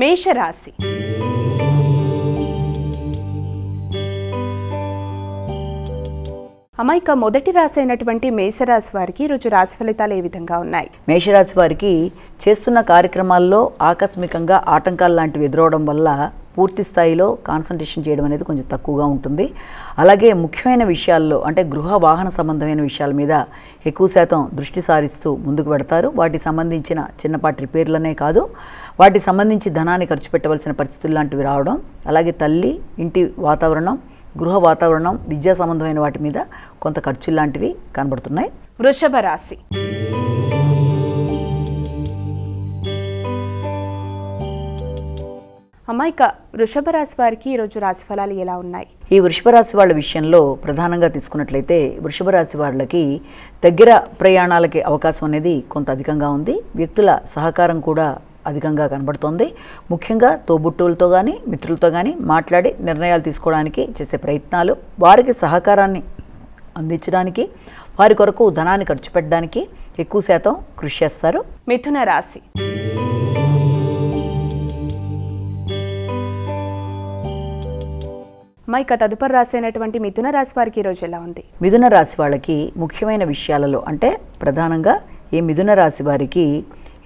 మేషరాశి. అమాయిక మొదటి రాశి అయినటువంటి మేషరాశి వారికి ఈరోజు రాశి ఫలితాలు ఏ విధంగా ఉన్నాయి? మేషరాశి వారికి చేస్తున్న కార్యక్రమాల్లో ఆకస్మికంగా ఆటంకాలు లాంటివి ఎదురవడం వల్ల పూర్తి స్థాయిలో కాన్సన్ట్రేషన్ చేయడం అనేది కొంచెం తక్కువగా ఉంటుంది. అలాగే ముఖ్యమైన విషయాల్లో అంటే గృహ వాహన సంబంధమైన విషయాల మీద ఎక్కువ శాతం దృష్టి సారిస్తూ ముందుకు పెడతారు వాటికి సంబంధించిన చిన్నపాటి రిపేర్లనే కాదు వాటికి సంబంధించి ధనాన్ని ఖర్చు పెట్టవలసిన పరిస్థితులు లాంటివి రావడం అలాగే తల్లి ఇంటి వాతావరణం గృహ వాతావరణం విద్యా సంబంధమైన వాటి మీద కొంత ఖర్చులు లాంటివి కనబడుతున్నాయి. వృషభ రాశి. అమాయిక వృషభ రాశి వారికి ఈరోజు రాశి ఫలాలు ఎలా ఉన్నాయి? ఈ వృషభ రాశి వాళ్ళ విషయంలో ప్రధానంగా తీసుకున్నట్లయితే వృషభ రాశి వాళ్ళకి దగ్గర ప్రయాణాలకి అవకాశం అనేది కొంత అధికంగా ఉంది. వ్యక్తుల సహకారం కూడా అధికంగా కనబడుతోంది. ముఖ్యంగా తోబుట్టువులతో కానీ మిత్రులతో కానీ మాట్లాడి నిర్ణయాలు తీసుకోవడానికి చేసే ప్రయత్నాలు వారికి సహకారాన్ని అందించడానికి వారి కొరకు ధనాన్ని ఖర్చు పెట్టడానికి ఎక్కువ శాతం కృషి చేస్తారు. మిథున రాశి. మైక తదుపరి రాసైనటువంటి మిథున రాశి వారికి ఈరోజు ఎలా ఉంది? మిథున రాశి వాళ్ళకి ముఖ్యమైన విషయాలలో అంటే ప్రధానంగా ఈ మిథున రాశి వారికి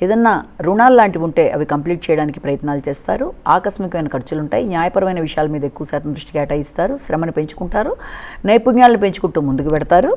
ఏదన్నా రుణాలు లాంటివి ఉంటే అవి కంప్లీట్ చేయడానికి ప్రయత్నాలు చేస్తారు. ఆకస్మికమైన ఖర్చులు ఉంటాయి న్యాయపరమైన విషయాల మీద ఎక్కువ శాతం దృష్టి కేటాయిస్తారు. శ్రమను పెంచుకుంటారు. నైపుణ్యాలను పెంచుకుంటూ ముందుకు పెడతారు.